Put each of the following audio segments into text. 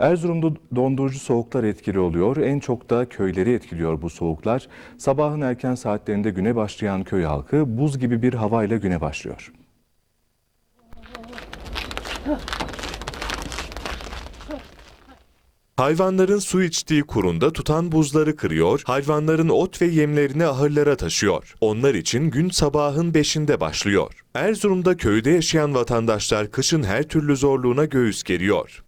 Erzurum'da dondurucu soğuklar etkili oluyor. En çok da köyleri etkiliyor bu soğuklar. Sabahın erken saatlerinde güne başlayan köy halkı buz gibi bir havayla güne başlıyor. Hayvanların su içtiği kurunda tutan buzları kırıyor, hayvanların ot ve yemlerini ahırlara taşıyor. Onlar için gün sabahın beşinde başlıyor. Erzurum'da köyde yaşayan vatandaşlar kışın her türlü zorluğuna göğüs geriyor.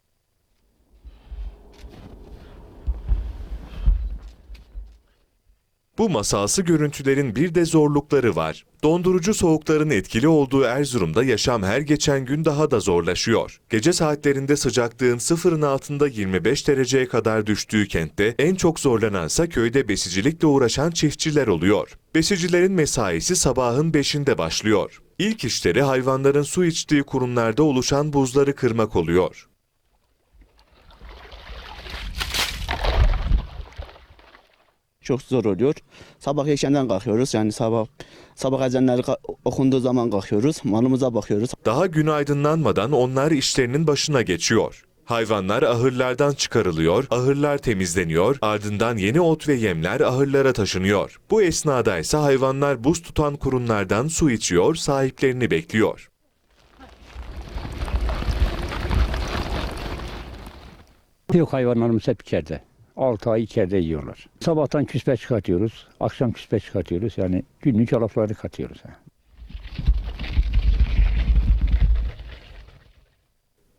Bu masalsı görüntülerin bir de zorlukları var. Dondurucu soğukların etkili olduğu Erzurum'da yaşam her geçen gün daha da zorlaşıyor. Gece saatlerinde sıcaklığın sıfırın altında 25 dereceye kadar düştüğü kentte en çok zorlanansa köyde besicilikle uğraşan çiftçiler oluyor. Besicilerin mesaisi sabahın 5'inde başlıyor. İlk işleri hayvanların su içtiği kurumlarda oluşan buzları kırmak oluyor. Çok zor oluyor. Sabah erkenden kalkıyoruz. Yani sabah sabah ezanları okunduğu zaman kalkıyoruz. Malımıza bakıyoruz. Daha gün aydınlanmadan onlar işlerinin başına geçiyor. Hayvanlar ahırlardan çıkarılıyor, ahırlar temizleniyor, ardından yeni ot ve yemler ahırlara taşınıyor. Bu esnada ise hayvanlar buz tutan kurumlardan su içiyor, sahiplerini bekliyor. Yok hayvanlarımız hep içeride. 6 ay içeride yiyorlar. Sabahtan küspe çıkartıyoruz, akşam küspe çıkartıyoruz. Yani günlük alafları katıyoruz.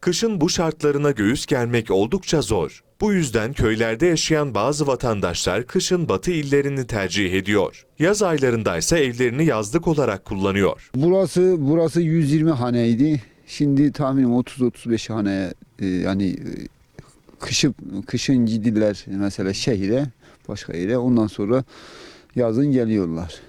Kışın bu şartlarına göğüs germek oldukça zor. Bu yüzden köylerde yaşayan bazı vatandaşlar kışın batı illerini tercih ediyor. Yaz aylarında ise evlerini yazlık olarak kullanıyor. Burası burası 120 haneydi. Şimdi tahminim 30-35 hane e, yani e, kışı, kışın gidiler mesela şehire başka yere ondan sonra yazın geliyorlar.